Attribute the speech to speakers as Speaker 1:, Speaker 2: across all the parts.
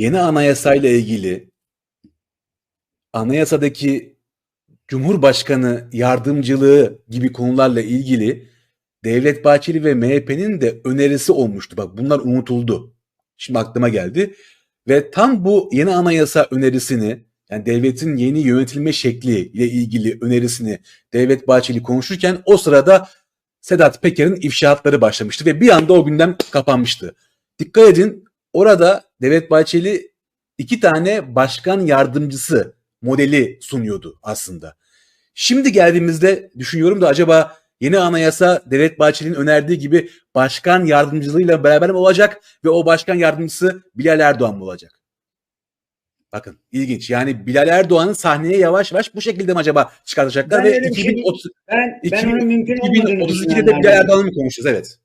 Speaker 1: yeni anayasayla ilgili anayasadaki Cumhurbaşkanı yardımcılığı gibi konularla ilgili Devlet Bahçeli ve MHP'nin de önerisi olmuştu. Bak bunlar unutuldu. Şimdi aklıma geldi. Ve tam bu yeni anayasa önerisini yani devletin yeni yönetilme şekli ile ilgili önerisini Devlet Bahçeli konuşurken o sırada Sedat Peker'in ifşaatları başlamıştı ve bir anda o gündem kapanmıştı. Dikkat edin orada Devlet Bahçeli iki tane başkan yardımcısı modeli sunuyordu aslında. Şimdi geldiğimizde düşünüyorum da acaba yeni anayasa Devlet Bahçeli'nin önerdiği gibi başkan yardımcılığıyla beraber mi olacak ve o başkan yardımcısı Bilal Erdoğan mı olacak? Bakın ilginç. Yani Bilal Erdoğan'ın sahneye yavaş yavaş bu şekilde mi acaba çıkartacaklar
Speaker 2: Ben
Speaker 1: ve
Speaker 2: öyle bir şey-
Speaker 1: 2030,
Speaker 2: Ben, ben
Speaker 1: 2000
Speaker 2: onun mümkün olmadığını
Speaker 1: 2032'de de. Bilal Erdoğan'ı mı konuşacağız? Evet.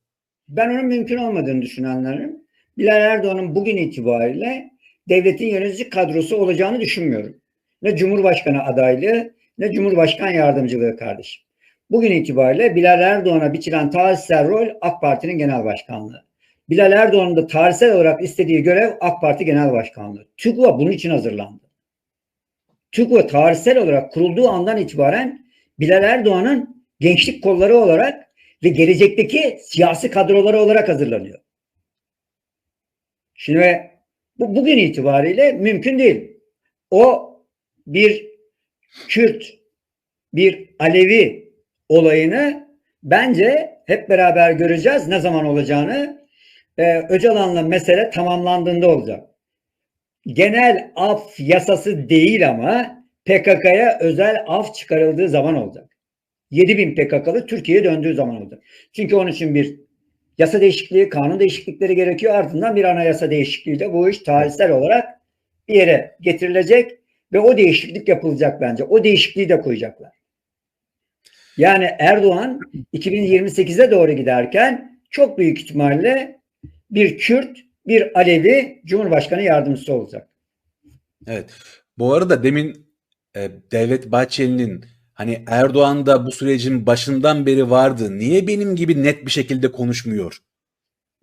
Speaker 2: Ben onun mümkün olmadığını düşünenlerim. Bilal Erdoğan'ın bugün itibariyle devletin yönetici kadrosu olacağını düşünmüyorum. Ne Cumhurbaşkanı adaylığı ne Cumhurbaşkan yardımcılığı kardeşim. Bugün itibariyle Bilal Erdoğan'a biçilen tarihsel rol AK Parti'nin genel başkanlığı. Bilal Erdoğan'ın da tarihsel olarak istediği görev AK Parti Genel Başkanlığı. TÜGVA bunun için hazırlandı. TÜGVA tarihsel olarak kurulduğu andan itibaren Bilal Erdoğan'ın gençlik kolları olarak ve gelecekteki siyasi kadroları olarak hazırlanıyor. Şimdi bu bugün itibariyle mümkün değil. O bir Kürt, bir Alevi olayını bence hep beraber göreceğiz ne zaman olacağını. Ee, Öcalan'la mesele tamamlandığında olacak. Genel af yasası değil ama PKK'ya özel af çıkarıldığı zaman olacak. 7000 PKK'lı Türkiye'ye döndüğü zaman olacak. Çünkü onun için bir yasa değişikliği, kanun değişiklikleri gerekiyor. Ardından bir anayasa değişikliği de bu iş tarihsel olarak bir yere getirilecek ve o değişiklik yapılacak bence. O değişikliği de koyacaklar. Yani Erdoğan 2028'e doğru giderken çok büyük ihtimalle bir Kürt, bir Alevi Cumhurbaşkanı yardımcısı olacak.
Speaker 1: Evet. Bu arada demin e, Devlet Bahçeli'nin hani Erdoğan da bu sürecin başından beri vardı. Niye benim gibi net bir şekilde konuşmuyor?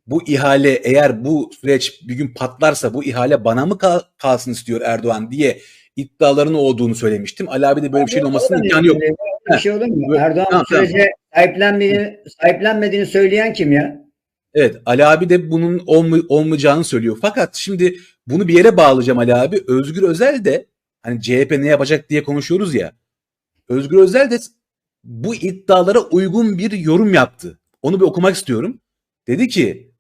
Speaker 1: Bu ihale eğer bu süreç bir gün patlarsa bu ihale bana mı kal- kalsın istiyor Erdoğan diye iddialarının olduğunu söylemiştim. Ali abi de böyle bir şeyin olmasının imkanı yok.
Speaker 2: Bir şey olur mu? Erdoğan
Speaker 1: Tamam,
Speaker 2: sürece sahiplenmediğini, sahiplenmediğini söyleyen kim ya?
Speaker 1: Evet Ali abi de bunun olma- olmayacağını söylüyor. Fakat şimdi bunu bir yere bağlayacağım Ali abi. Özgür Özel de hani CHP ne yapacak diye konuşuyoruz ya. Özgür Özel de bu iddialara uygun bir yorum yaptı. Onu bir okumak istiyorum. Dedi ki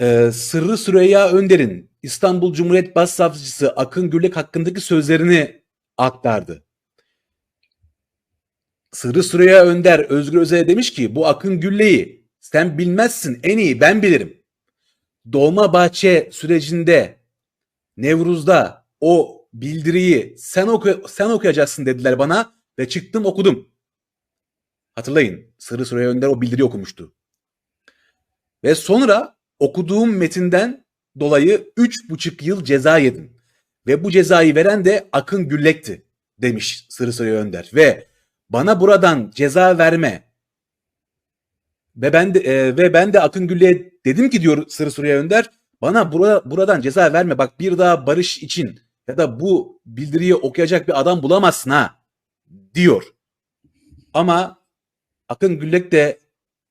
Speaker 1: e, Sırrı Süreyya Önder'in İstanbul Cumhuriyet Başsavcısı Akın Gürlek hakkındaki sözlerini aktardı. Sırrı Süreyya Önder Özgür Özel'e demiş ki bu Akın Gülle'yi sen bilmezsin en iyi ben bilirim. Doğma bahçe sürecinde Nevruz'da o bildiriyi sen oku sen okuyacaksın dediler bana ve çıktım okudum. Hatırlayın Sırrı Süreyya Önder o bildiriyi okumuştu. Ve sonra okuduğum metinden dolayı üç buçuk yıl ceza yedim. Ve bu cezayı veren de Akın Güllek'ti demiş Sırrı Süreyya Önder. Ve bana buradan ceza verme ve ben de e, ve ben de Akın Gülle'ye dedim ki diyor Sırrı Süreyya Önder bana bura, buradan ceza verme bak bir daha barış için ya da bu bildiriyi okuyacak bir adam bulamazsın ha diyor. Ama Akın Güllek de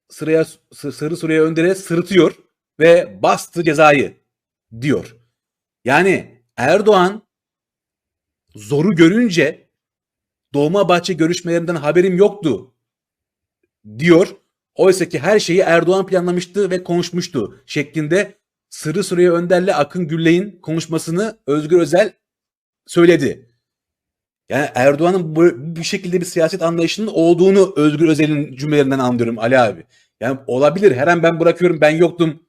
Speaker 1: Sırıya, Sı- Sırrı Süreyya Önder'e sırıtıyor ve bastı cezayı diyor. Yani Erdoğan zoru görünce Dolmabahçe görüşmelerinden haberim yoktu diyor. Oysa ki her şeyi Erdoğan planlamıştı ve konuşmuştu şeklinde Sırrı Süreyya Önder'le Akın Gülle'nin konuşmasını Özgür Özel söyledi. Yani Erdoğan'ın bu, şekilde bir siyaset anlayışının olduğunu Özgür Özel'in cümlelerinden anlıyorum Ali abi. Yani olabilir. Her an ben bırakıyorum ben yoktum.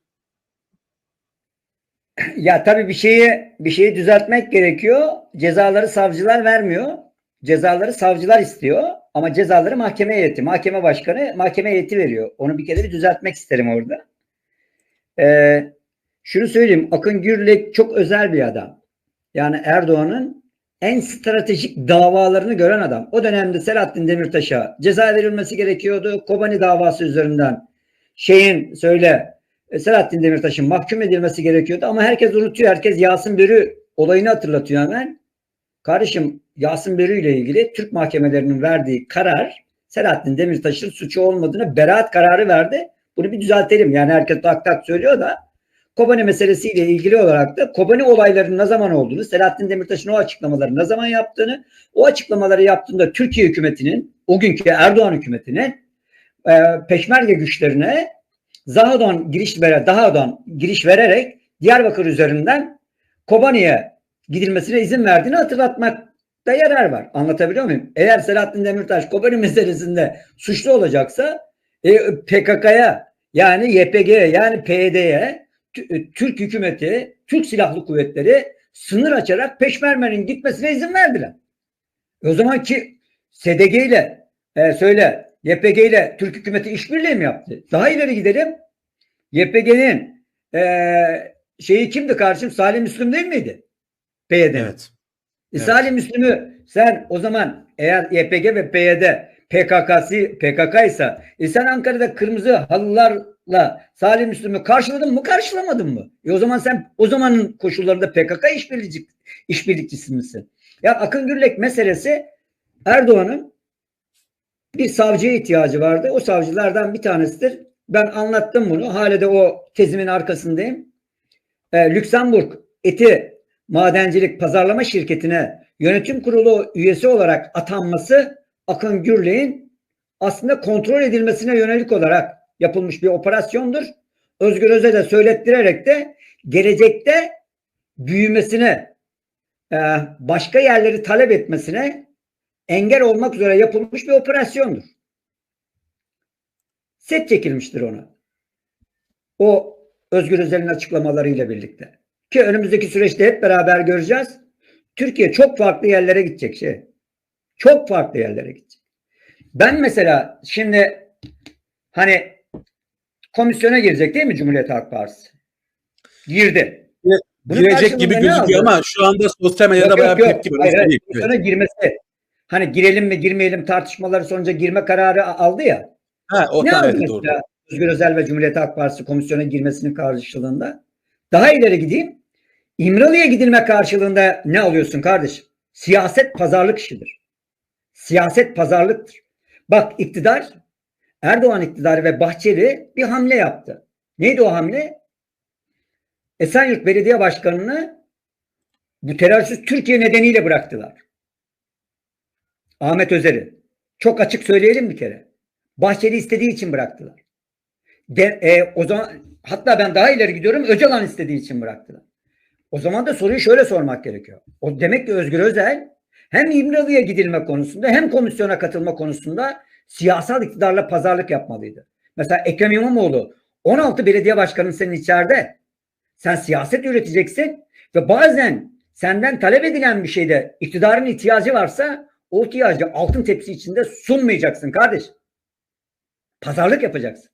Speaker 2: Ya tabii bir şeyi bir şeyi düzeltmek gerekiyor. Cezaları savcılar vermiyor. Cezaları savcılar istiyor ama cezaları mahkeme heyeti, mahkeme başkanı mahkeme heyeti veriyor. Onu bir kere bir düzeltmek isterim orada. Ee, şunu söyleyeyim. Akın Gürlek çok özel bir adam. Yani Erdoğan'ın en stratejik davalarını gören adam. O dönemde Selahattin Demirtaş'a ceza verilmesi gerekiyordu. Kobani davası üzerinden şeyin söyle e, Selahattin Demirtaş'ın mahkum edilmesi gerekiyordu ama herkes unutuyor. Herkes Yasin Börü olayını hatırlatıyor hemen. Kardeşim Yasin Börü ile ilgili Türk mahkemelerinin verdiği karar Selahattin Demirtaş'ın suçu olmadığını beraat kararı verdi. Bunu bir düzeltelim. Yani herkes tak tak söylüyor da Kobani meselesiyle ilgili olarak da Kobani olaylarının ne zaman olduğunu, Selahattin Demirtaş'ın o açıklamaları ne zaman yaptığını, o açıklamaları yaptığında Türkiye hükümetinin, o günkü Erdoğan hükümetinin e, peşmerge güçlerine Zahadan giriş vere, Dahadan giriş vererek Diyarbakır üzerinden Kobani'ye gidilmesine izin verdiğini hatırlatmakta yarar var. Anlatabiliyor muyum? Eğer Selahattin Demirtaş Kobani meselesinde suçlu olacaksa e, PKK'ya yani YPG'ye yani PYD'ye Türk hükümeti, Türk Silahlı Kuvvetleri sınır açarak Peşmerge'nin gitmesine izin verdiler. E o zaman ki SDG ile e, söyle YPG ile Türk hükümeti işbirliği mi yaptı? Daha ileri gidelim. YPG'nin e, şeyi kimdi kardeşim? Salih Müslüm değil miydi? PYD'nin.
Speaker 1: Evet.
Speaker 2: E,
Speaker 1: Evet.
Speaker 2: Salih Müslüm'ü sen o zaman eğer YPG ve PYD PKK'sı PKK ise e sen Ankara'da kırmızı halılarla Salih Müslüm'ü karşıladın mı karşılamadın mı? E o zaman sen o zamanın koşullarında PKK işbirlikçi, işbirlikçisi misin? Ya Akın Gürlek meselesi Erdoğan'ın bir savcıya ihtiyacı vardı. O savcılardan bir tanesidir. Ben anlattım bunu. Hala da o tezimin arkasındayım. E, Lüksemburg eti madencilik pazarlama şirketine yönetim kurulu üyesi olarak atanması Akın Gürley'in aslında kontrol edilmesine yönelik olarak yapılmış bir operasyondur. Özgür Özel'e de söylettirerek de gelecekte büyümesine e, başka yerleri talep etmesine engel olmak üzere yapılmış bir operasyondur. Set çekilmiştir ona. O Özgür Özel'in açıklamalarıyla birlikte. Ki önümüzdeki süreçte hep beraber göreceğiz. Türkiye çok farklı yerlere gidecek şey. Çok farklı yerlere gidecek. Ben mesela şimdi hani komisyona girecek değil mi Cumhuriyet Halk Partisi? Girdi. Bunun
Speaker 1: Girecek gibi gözüküyor ama şu anda sosyal medyada
Speaker 2: Yok,
Speaker 1: bayağı
Speaker 2: yok,
Speaker 1: bir tepki var.
Speaker 2: Hayır. Komisyona girmesi. Hani girelim mi girmeyelim tartışmaları sonuca girme kararı aldı ya.
Speaker 1: Ha, o
Speaker 2: ne aldı
Speaker 1: evet, doğru.
Speaker 2: Özgür Özel ve Cumhuriyet Halk Partisi komisyona girmesinin karşılığında? Daha ileri gideyim. İmralı'ya gidilme karşılığında ne alıyorsun kardeşim? Siyaset pazarlık işidir. Siyaset pazarlıktır. Bak iktidar, Erdoğan iktidarı ve Bahçeli bir hamle yaptı. Neydi o hamle? Esenyurt Belediye Başkanı'nı bu terörsüz Türkiye nedeniyle bıraktılar. Ahmet Özer'i. Çok açık söyleyelim bir kere. Bahçeli istediği için bıraktılar. De, e, o zaman hatta ben daha ileri gidiyorum. Öcalan istediği için bıraktılar. O zaman da soruyu şöyle sormak gerekiyor. O demek ki Özgür Özel hem İmralı'ya gidilme konusunda hem komisyona katılma konusunda siyasal iktidarla pazarlık yapmalıydı. Mesela Ekrem İmamoğlu 16 belediye başkanın senin içeride. Sen siyaset üreteceksin ve bazen senden talep edilen bir şeyde iktidarın ihtiyacı varsa o ihtiyacı altın tepsi içinde sunmayacaksın kardeş. Pazarlık yapacaksın.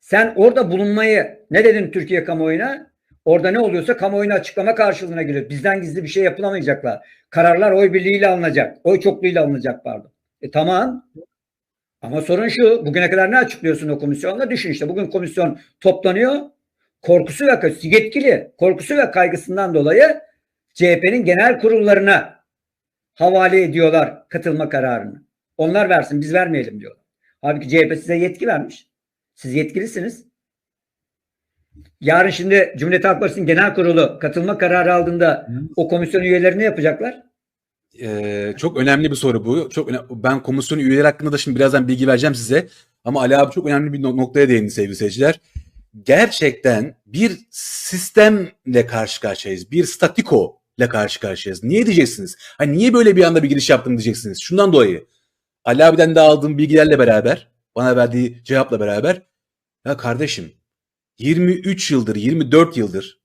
Speaker 2: Sen orada bulunmayı ne dedin Türkiye kamuoyuna? Orada ne oluyorsa kamuoyuna açıklama karşılığına giriyor. Bizden gizli bir şey yapılamayacaklar. Kararlar oy birliğiyle alınacak. Oy çokluğuyla alınacak pardon. E tamam. Ama sorun şu. Bugüne kadar ne açıklıyorsun o komisyonla? Düşün işte bugün komisyon toplanıyor. Korkusu ve yetkili korkusu ve kaygısından dolayı CHP'nin genel kurullarına havale ediyorlar katılma kararını. Onlar versin biz vermeyelim diyorlar. Halbuki CHP size yetki vermiş. Siz yetkilisiniz. Yarın şimdi Cumhuriyet Halk Partisi'nin genel kurulu katılma kararı aldığında o komisyon üyeleri ne yapacaklar?
Speaker 1: Ee, çok önemli bir soru bu. Çok önemli. Ben komisyon üyeleri hakkında da şimdi birazdan bilgi vereceğim size. Ama Ali abi çok önemli bir no- noktaya değindi sevgili seyirciler. Gerçekten bir sistemle karşı karşıyayız. Bir statiko ile karşı karşıyayız. Niye diyeceksiniz? Hani niye böyle bir anda bir giriş yaptım diyeceksiniz. Şundan dolayı. Ali abiden de aldığım bilgilerle beraber, bana verdiği cevapla beraber ya kardeşim 23 yıldır, 24 yıldır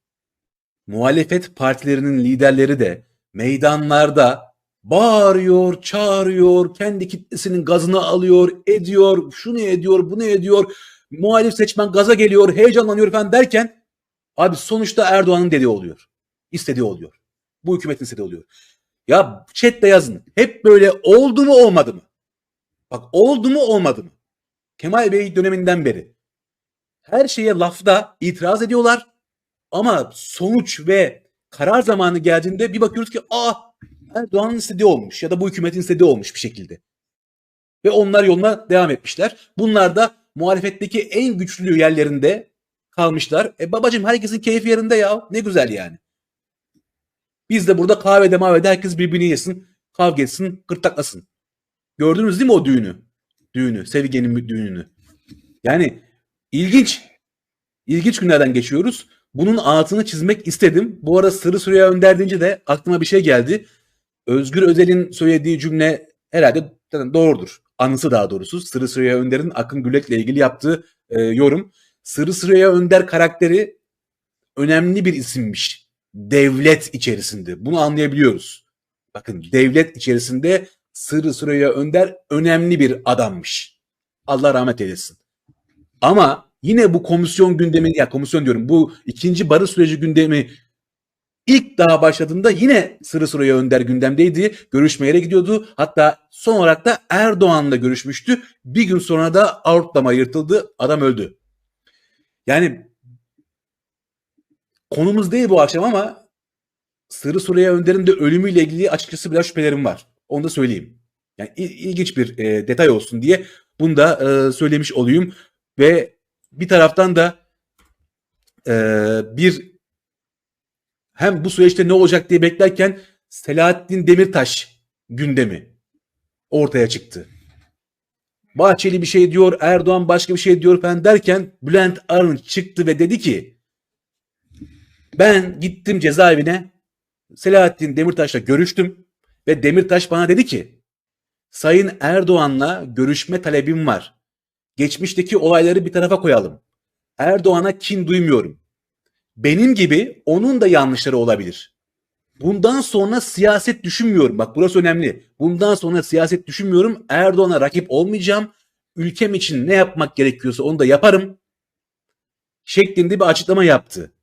Speaker 1: muhalefet partilerinin liderleri de meydanlarda bağırıyor, çağırıyor, kendi kitlesinin gazını alıyor, ediyor, şunu ediyor, bunu ediyor. Muhalif seçmen gaza geliyor, heyecanlanıyor falan derken abi sonuçta Erdoğan'ın dediği oluyor. İstediği oluyor. Bu hükümetin istediği oluyor. Ya chatte yazın. Hep böyle oldu mu olmadı mı? Bak oldu mu olmadı mı? Kemal Bey döneminden beri. Her şeye lafta itiraz ediyorlar. Ama sonuç ve karar zamanı geldiğinde bir bakıyoruz ki aa Erdoğan'ın istediği olmuş ya da bu hükümetin istediği olmuş bir şekilde. Ve onlar yoluna devam etmişler. Bunlar da muhalefetteki en güçlü yerlerinde kalmışlar. E babacım herkesin keyfi yerinde ya. Ne güzel yani. Biz de burada kahvede mavede herkes birbirini yesin, kavga etsin, gırtlaklasın. Gördünüz değil mi o düğünü? Düğünü, Sevige'nin düğününü. Yani ilginç. İlginç günlerden geçiyoruz. Bunun altını çizmek istedim. Bu arada Sırrı Süreyya Önder deyince de aklıma bir şey geldi. Özgür Özel'in söylediği cümle herhalde doğrudur. Anısı daha doğrusu. Sırrı Süreyya Önder'in Akın Gülek'le ilgili yaptığı e, yorum. Sırrı Süreyya Önder karakteri önemli bir isimmiş. Devlet içerisinde. Bunu anlayabiliyoruz. Bakın devlet içerisinde Sırrı Süreyya Önder önemli bir adammış. Allah rahmet eylesin. Ama yine bu komisyon gündemi, ya komisyon diyorum bu ikinci barış süreci gündemi ilk daha başladığında yine Sırrı Süreyya Önder gündemdeydi. Görüşmelere gidiyordu. Hatta son olarak da Erdoğan'la görüşmüştü. Bir gün sonra da aortlama yırtıldı. Adam öldü. Yani konumuz değil bu akşam ama Sırrı Süreyya Önder'in de ölümüyle ilgili açıkçası biraz şüphelerim var. Onu da söyleyeyim. Yani il- ilginç bir e, detay olsun diye bunu da e, söylemiş olayım. Ve bir taraftan da e, bir hem bu süreçte ne olacak diye beklerken Selahattin Demirtaş gündemi ortaya çıktı. Bahçeli bir şey diyor, Erdoğan başka bir şey diyor falan derken Bülent Arınç çıktı ve dedi ki ben gittim cezaevine Selahattin Demirtaş'la görüştüm ve Demirtaş bana dedi ki Sayın Erdoğan'la görüşme talebim var. Geçmişteki olayları bir tarafa koyalım. Erdoğan'a kin duymuyorum. Benim gibi onun da yanlışları olabilir. Bundan sonra siyaset düşünmüyorum. Bak burası önemli. Bundan sonra siyaset düşünmüyorum. Erdoğan'a rakip olmayacağım. Ülkem için ne yapmak gerekiyorsa onu da yaparım. Şeklinde bir açıklama yaptı.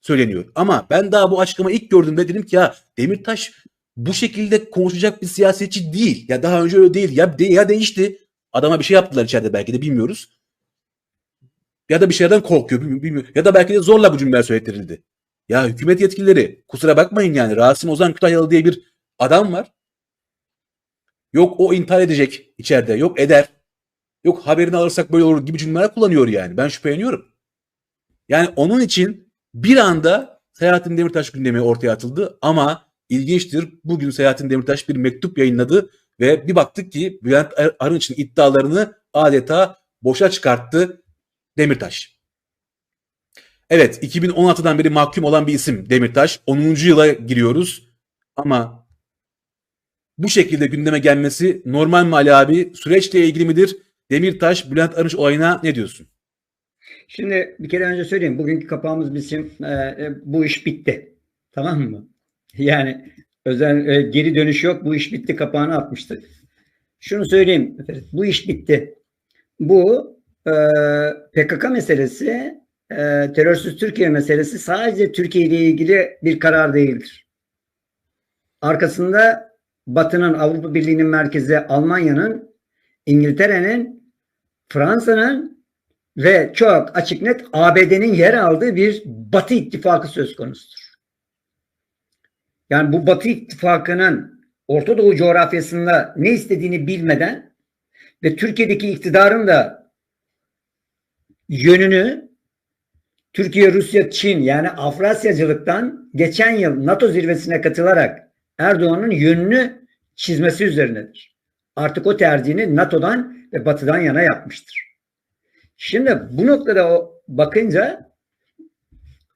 Speaker 1: Söyleniyor. Ama ben daha bu açıklamayı ilk gördüğümde dedim ki ya Demirtaş bu şekilde konuşacak bir siyasetçi değil. Ya daha önce öyle değil. Ya, de, ya değişti. Adama bir şey yaptılar içeride belki de bilmiyoruz. Ya da bir şeylerden korkuyor bilmiyorum. Ya da belki de zorla bu cümleler söylettirildi. Ya hükümet yetkilileri kusura bakmayın yani Rasim Ozan Kütahyalı diye bir adam var. Yok o intihar edecek içeride. Yok eder. Yok haberini alırsak böyle olur gibi cümleler kullanıyor yani. Ben şüpheleniyorum. Yani onun için bir anda Selahattin Demirtaş gündemi ortaya atıldı ama ilginçtir. Bugün Selahattin Demirtaş bir mektup yayınladı ve bir baktık ki Bülent Arınç'ın iddialarını adeta boşa çıkarttı Demirtaş. Evet 2016'dan beri mahkum olan bir isim Demirtaş. 10. yıla giriyoruz ama bu şekilde gündeme gelmesi normal mi Ali abi? Süreçle ilgili midir? Demirtaş, Bülent Arınç olayına ne diyorsun?
Speaker 2: Şimdi bir kere önce söyleyeyim. Bugünkü kapağımız bizim e, e, bu iş bitti. Tamam mı? Yani özel e, geri dönüş yok. Bu iş bitti kapağını atmıştık. Şunu söyleyeyim. Bu iş bitti. Bu e, PKK meselesi, e, terörsüz Türkiye meselesi sadece Türkiye ile ilgili bir karar değildir. Arkasında Batı'nın, Avrupa Birliği'nin merkezi Almanya'nın, İngiltere'nin, Fransa'nın ve çok açık net ABD'nin yer aldığı bir Batı ittifakı söz konusudur. Yani bu Batı ittifakının Orta Doğu coğrafyasında ne istediğini bilmeden ve Türkiye'deki iktidarın da yönünü Türkiye, Rusya, Çin yani Afrasyacılıktan geçen yıl NATO zirvesine katılarak Erdoğan'ın yönünü çizmesi üzerinedir. Artık o tercihini NATO'dan ve Batı'dan yana yapmıştır. Şimdi bu noktada o bakınca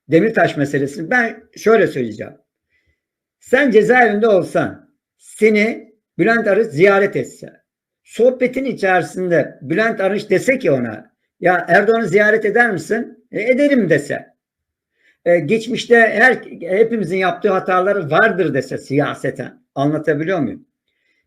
Speaker 2: Demirtaş meselesini ben şöyle söyleyeceğim. Sen cezaevinde olsan seni Bülent Arınç ziyaret etse sohbetin içerisinde Bülent Arınç dese ki ona ya Erdoğan'ı ziyaret eder misin? E, ederim dese. E, geçmişte her hepimizin yaptığı hataları vardır dese siyaseten. Anlatabiliyor muyum?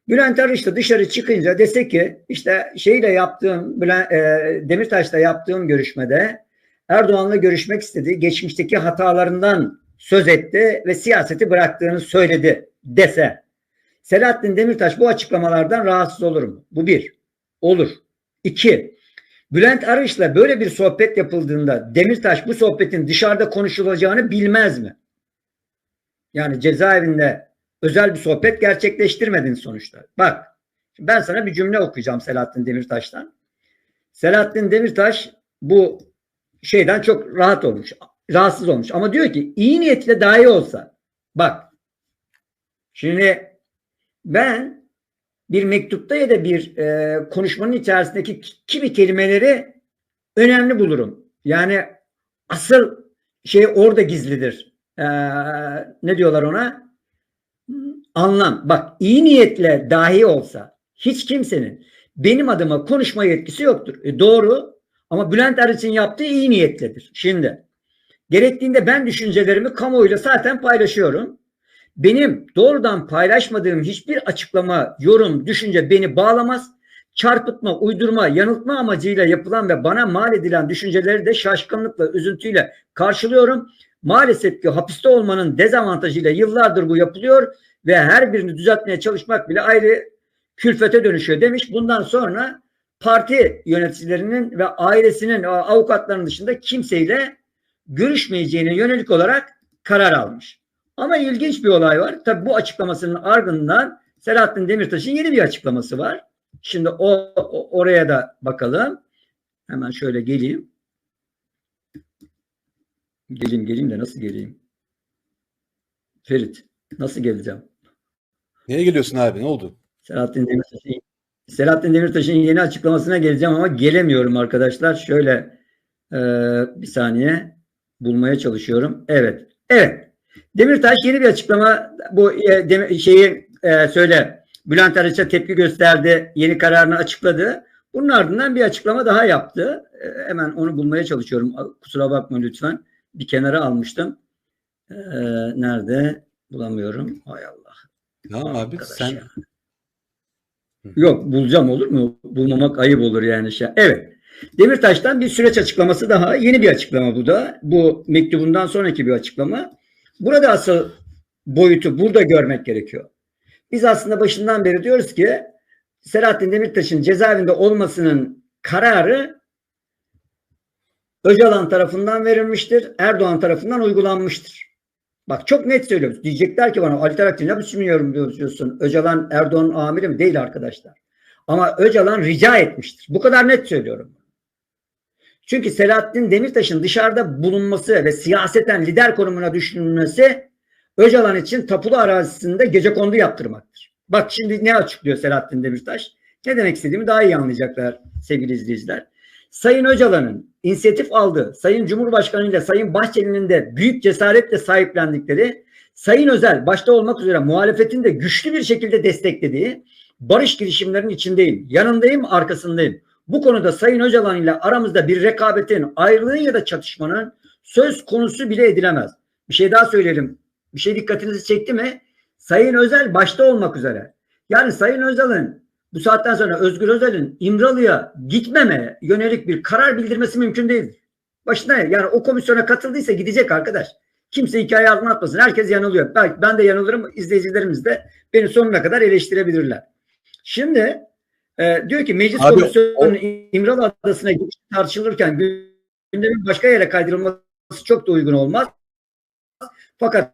Speaker 2: Bülent Arınç da dışarı çıkınca dese ki işte şeyle yaptığım Bülent, e, Demirtaş'la yaptığım görüşmede Erdoğan'la görüşmek istedi. Geçmişteki hatalarından söz etti ve siyaseti bıraktığını söyledi dese. Selahattin Demirtaş bu açıklamalardan rahatsız olur mu? Bu bir. Olur. İki. Bülent Arınç'la böyle bir sohbet yapıldığında Demirtaş bu sohbetin dışarıda konuşulacağını bilmez mi? Yani cezaevinde özel bir sohbet gerçekleştirmedin sonuçta. Bak ben sana bir cümle okuyacağım Selahattin Demirtaş'tan. Selahattin Demirtaş bu şeyden çok rahat olmuş. Rahatsız olmuş. Ama diyor ki iyi niyetle dahi olsa bak şimdi ben bir mektupta ya da bir e, konuşmanın içerisindeki kimi kelimeleri önemli bulurum. Yani asıl şey orada gizlidir. Ee, ne diyorlar ona? Anlam. Bak iyi niyetle dahi olsa hiç kimsenin benim adıma konuşma yetkisi yoktur. E, doğru ama Bülent Arıç'ın yaptığı iyi niyetledir. Şimdi gerektiğinde ben düşüncelerimi kamuoyuyla zaten paylaşıyorum. Benim doğrudan paylaşmadığım hiçbir açıklama, yorum, düşünce beni bağlamaz. Çarpıtma, uydurma, yanıltma amacıyla yapılan ve bana mal edilen düşünceleri de şaşkınlıkla, üzüntüyle karşılıyorum. Maalesef ki hapiste olmanın dezavantajıyla yıllardır bu yapılıyor ve her birini düzeltmeye çalışmak bile ayrı külfete dönüşüyor demiş. Bundan sonra parti yöneticilerinin ve ailesinin avukatlarının dışında kimseyle görüşmeyeceğine yönelik olarak karar almış. Ama ilginç bir olay var. Tabi bu açıklamasının ardından Selahattin Demirtaş'ın yeni bir açıklaması var. Şimdi o, o oraya da bakalım. Hemen şöyle geleyim. Geleyim geleyim de nasıl geleyim? Ferit nasıl geleceğim?
Speaker 1: Neye geliyorsun abi? Ne oldu?
Speaker 2: Selahattin Demirtaş'ın Selahattin Demirtaş'ın yeni açıklamasına geleceğim ama gelemiyorum arkadaşlar. Şöyle e, bir saniye bulmaya çalışıyorum. Evet. Evet. Demirtaş yeni bir açıklama bu e, dem- şeyi e, söyle. Bülent Arıç'a tepki gösterdi. Yeni kararını açıkladı. Bunun ardından bir açıklama daha yaptı. E, hemen onu bulmaya çalışıyorum. Kusura bakma lütfen. Bir kenara almıştım. E, nerede? Bulamıyorum. Hay Allah.
Speaker 1: Abi
Speaker 2: Arkadaş
Speaker 1: sen
Speaker 2: ya. Yok bulacağım olur mu? Bulmamak ayıp olur yani. Şey. Evet. Demirtaş'tan bir süreç açıklaması daha. Yeni bir açıklama bu da. Bu mektubundan sonraki bir açıklama. Burada asıl boyutu burada görmek gerekiyor. Biz aslında başından beri diyoruz ki Selahattin Demirtaş'ın cezaevinde olmasının kararı Öcalan tarafından verilmiştir. Erdoğan tarafından uygulanmıştır. Bak çok net söylüyoruz. Diyecekler ki bana Ali Tarakçı ne düşünüyorum diyorsun. Öcalan Erdoğan'ın amiri mi? Değil arkadaşlar. Ama Öcalan rica etmiştir. Bu kadar net söylüyorum. Çünkü Selahattin Demirtaş'ın dışarıda bulunması ve siyaseten lider konumuna düşünülmesi Öcalan için tapulu arazisinde gece kondu yaptırmaktır. Bak şimdi ne açıklıyor Selahattin Demirtaş? Ne demek istediğimi daha iyi anlayacaklar sevgili izleyiciler. Sayın Öcalan'ın inisiyatif aldığı, Sayın Cumhurbaşkanı ile Sayın Bahçeli'nin de büyük cesaretle sahiplendikleri, Sayın Özel başta olmak üzere muhalefetin de güçlü bir şekilde desteklediği barış girişimlerinin içindeyim. Yanındayım, arkasındayım. Bu konuda Sayın Öcalan ile aramızda bir rekabetin, ayrılığın ya da çatışmanın söz konusu bile edilemez. Bir şey daha söyleyelim. Bir şey dikkatinizi çekti mi? Sayın Özel başta olmak üzere. Yani Sayın Özel'in bu saatten sonra Özgür Özel'in İmralı'ya gitmemeye yönelik bir karar bildirmesi mümkün değil. Başına yani o komisyona katıldıysa gidecek arkadaş. Kimse hikaye altına atmasın. Herkes yanılıyor. Belki ben de yanılırım. izleyicilerimiz de beni sonuna kadar eleştirebilirler. Şimdi e, diyor ki meclis
Speaker 1: Abi,
Speaker 2: komisyonunun İmralı Adası'na gidiş tartışılırken gündemin başka yere kaydırılması çok da uygun olmaz. Fakat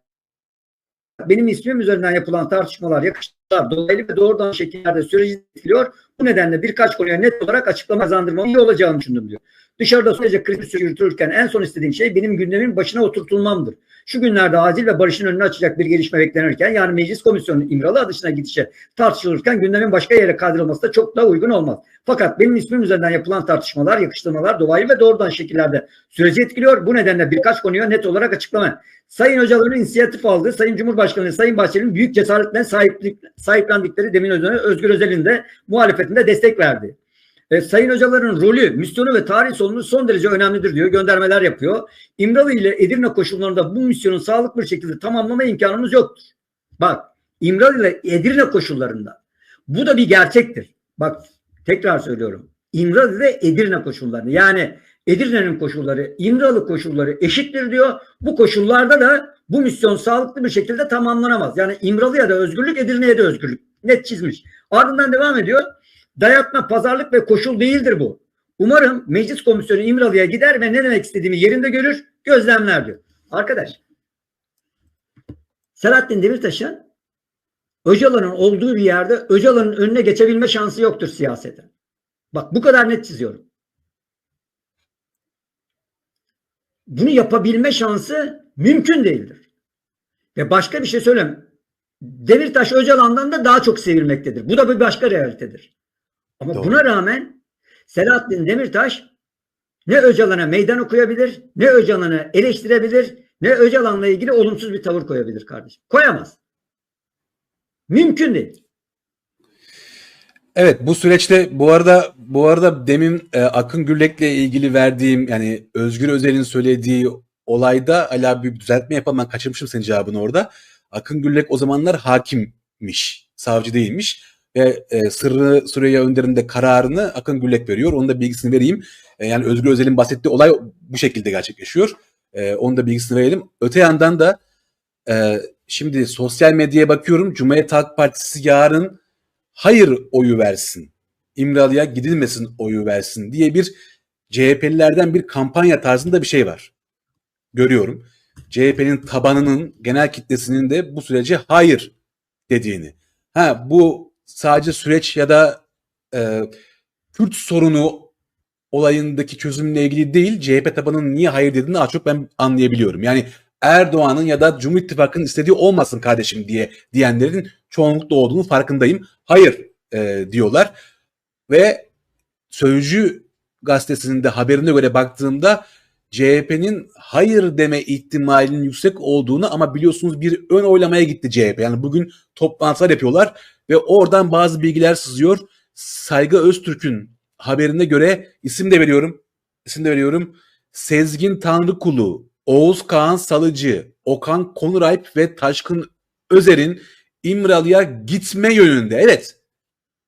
Speaker 2: benim ismim üzerinden yapılan tartışmalar yakışıklar dolaylı ve doğrudan şekillerde süreci etkiliyor. Bu nedenle birkaç konuya net olarak açıklama kazandırmam iyi olacağını düşündüm diyor. Dışarıda sürece kritik yürütülürken en son istediğim şey benim gündemin başına oturtulmamdır. Şu günlerde acil ve barışın önünü açacak bir gelişme beklenirken yani meclis komisyonunun İmralı dışına gidişe tartışılırken gündemin başka yere kaydırılması da çok daha uygun olmaz. Fakat benim ismim üzerinden yapılan tartışmalar, yakıştırmalar dolaylı ve doğrudan şekillerde süreci etkiliyor. Bu nedenle birkaç konuya net olarak açıklama. Sayın Öcalan'ın inisiyatif aldığı, Sayın Cumhurbaşkanı, Sayın Bahçeli'nin büyük cesaretle sahiplik, sahiplendikleri demin Özel'e Özgür Özel'in de muhalefetinde destek verdi. E, Sayın Öcalan'ın rolü, misyonu ve tarih sorumluluğu son derece önemlidir diyor. Göndermeler yapıyor. İmralı ile Edirne koşullarında bu misyonu sağlıklı bir şekilde tamamlama imkanımız yoktur. Bak İmralı ile Edirne koşullarında. Bu da bir gerçektir. Bak tekrar söylüyorum. İmralı ile Edirne koşullarında. Yani Edirne'nin koşulları, İmralı koşulları eşittir diyor. Bu koşullarda da bu misyon sağlıklı bir şekilde tamamlanamaz. Yani İmralı'ya da özgürlük, Edirne'ye de özgürlük. Net çizmiş. Ardından devam ediyor. Dayatma, pazarlık ve koşul değildir bu. Umarım meclis komisyonu İmralı'ya gider ve ne demek istediğimi yerinde görür, gözlemler diyor. Arkadaş, Selahattin Demirtaş'ın Öcalan'ın olduğu bir yerde Öcalan'ın önüne geçebilme şansı yoktur siyasete. Bak bu kadar net çiziyorum. Bunu yapabilme şansı mümkün değildir. Ve başka bir şey söyleyeyim. Demirtaş Öcalan'dan da daha çok sevilmektedir. Bu da bir başka realitedir. Ama
Speaker 1: Doğru.
Speaker 2: buna rağmen Selahattin Demirtaş ne Öcalan'a meydan okuyabilir, ne Öcalan'ı eleştirebilir, ne Öcalan'la ilgili olumsuz bir tavır koyabilir kardeşim. Koyamaz. Mümkün değil.
Speaker 1: Evet bu süreçte bu arada bu arada demin e, Akın Gürlek'le ilgili verdiğim yani Özgür Özel'in söylediği olayda abi bir düzeltme yapalım ben kaçırmışım senin cevabını orada. Akın Gürlek o zamanlar hakimmiş, savcı değilmiş ve e, Sırrı Süreyya Önder'in de kararını Akın Gürlek veriyor. Onun da bilgisini vereyim. E, yani Özgür Özel'in bahsettiği olay bu şekilde gerçekleşiyor. E, onun da bilgisini verelim. Öte yandan da e, şimdi sosyal medyaya bakıyorum. Cumhuriyet Halk Partisi yarın hayır oyu versin. İmralı'ya gidilmesin oyu versin diye bir CHP'lilerden bir kampanya tarzında bir şey var. Görüyorum. CHP'nin tabanının genel kitlesinin de bu sürece hayır dediğini. Ha bu sadece süreç ya da e, Kürt sorunu olayındaki çözümle ilgili değil CHP tabanının niye hayır dediğini daha çok ben anlayabiliyorum. Yani Erdoğan'ın ya da Cumhur İttifakı'nın istediği olmasın kardeşim diye diyenlerin çoğunlukla olduğunu farkındayım. Hayır e, diyorlar ve Sözcü gazetesinin de haberine göre baktığımda CHP'nin hayır deme ihtimalinin yüksek olduğunu ama biliyorsunuz bir ön oylamaya gitti CHP. Yani bugün toplantılar yapıyorlar ve oradan bazı bilgiler sızıyor. Saygı Öztürk'ün haberine göre isim de veriyorum. İsim de veriyorum. Sezgin Tanrıkulu, Oğuz Kağan Salıcı, Okan Konurayp ve Taşkın Özer'in İmralı'ya gitme yönünde. Evet.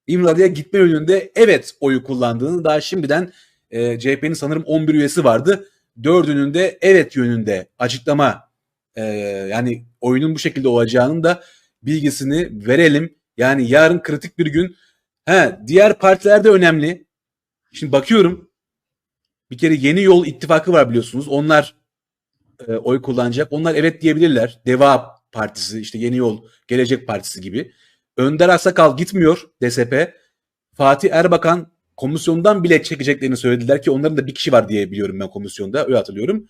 Speaker 1: İmralı'ya gitme yönünde evet oyu kullandığını daha şimdiden e, CHP'nin sanırım 11 üyesi vardı. Dördünün de evet yönünde açıklama e, yani oyunun bu şekilde olacağının da bilgisini verelim. Yani yarın kritik bir gün. He, diğer partiler de önemli. Şimdi bakıyorum. Bir kere Yeni Yol ittifakı var biliyorsunuz. Onlar e, oy kullanacak. Onlar evet diyebilirler. Deva Partisi, işte Yeni Yol, Gelecek Partisi gibi. Önder Aksakal gitmiyor DSP. Fatih Erbakan komisyondan bile çekeceklerini söylediler ki onların da bir kişi var diye biliyorum ben komisyonda. Öyle hatırlıyorum.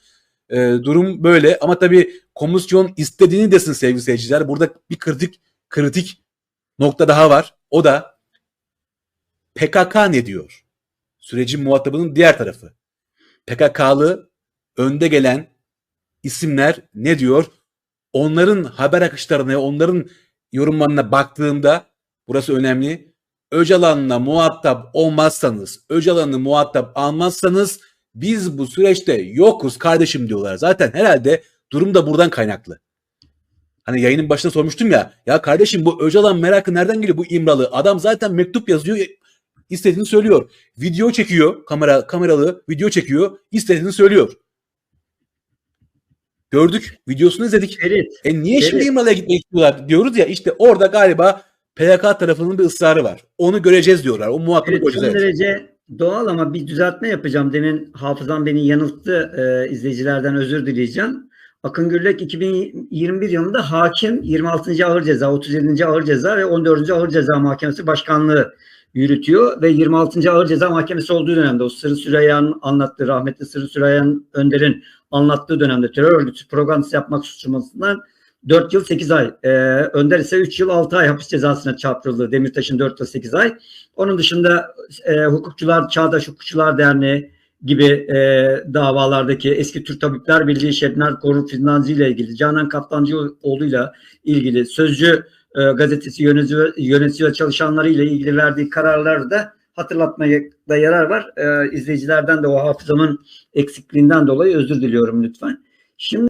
Speaker 1: E, durum böyle ama tabii komisyon istediğini desin sevgili seyirciler. Burada bir kritik kritik nokta daha var. O da PKK ne diyor? Sürecin muhatabının diğer tarafı. PKK'lı önde gelen isimler ne diyor? Onların haber akışlarına, onların yorumlarına baktığımda burası önemli. Öcalan'la muhatap olmazsanız, Öcalan'ı muhatap almazsanız biz bu süreçte yokuz kardeşim diyorlar. Zaten herhalde durum da buradan kaynaklı. Hani yayının başında sormuştum ya, ya kardeşim bu Öcalan merakı nereden geliyor bu İmralı? Adam zaten mektup yazıyor, istediğini söylüyor. Video çekiyor, kamera kameralı video çekiyor, istediğini söylüyor. Gördük, videosunu izledik.
Speaker 2: Ferit,
Speaker 1: E niye şimdi
Speaker 2: Evet.
Speaker 1: İmralı'ya gitmek istiyorlar diyoruz ya işte orada galiba PKK tarafının bir ısrarı var. Onu göreceğiz diyorlar. O muhatabı
Speaker 2: Evet,
Speaker 1: göreceğiz.
Speaker 2: son derece doğal ama bir düzeltme yapacağım. Demin hafızam beni yanılttı. Ee, izleyicilerden özür dileyeceğim. Akın Gürlek 2021 yılında hakim 26. Ağır Ceza, 37. Ağır Ceza ve 14. Ağır Ceza Mahkemesi Başkanlığı yürütüyor ve 26. Ağır Ceza Mahkemesi olduğu dönemde o Sırrı Süreyya'nın anlattığı, rahmetli Sırrı Süreyya'nın Önder'in anlattığı dönemde terör örgütü propagandası yapmak suçlamasından 4 yıl 8 ay. Ee, Önder ise 3 yıl 6 ay hapis cezasına çarptırıldı. Demirtaş'ın 4 yıl 8 ay. Onun dışında e, hukukçular, Çağdaş Hukukçular Derneği gibi e, davalardaki eski Türk Tabipler Birliği Şebnem Korur Financı ile ilgili, Canan Kaptancıoğlu'yla ilgili, Sözcü e, gazetesi yönetiyor, yönetiyor çalışanları ile ilgili verdiği kararları da hatırlatmaya da yarar var. E, izleyicilerden de o hafızamın eksikliğinden dolayı özür diliyorum lütfen. Şimdi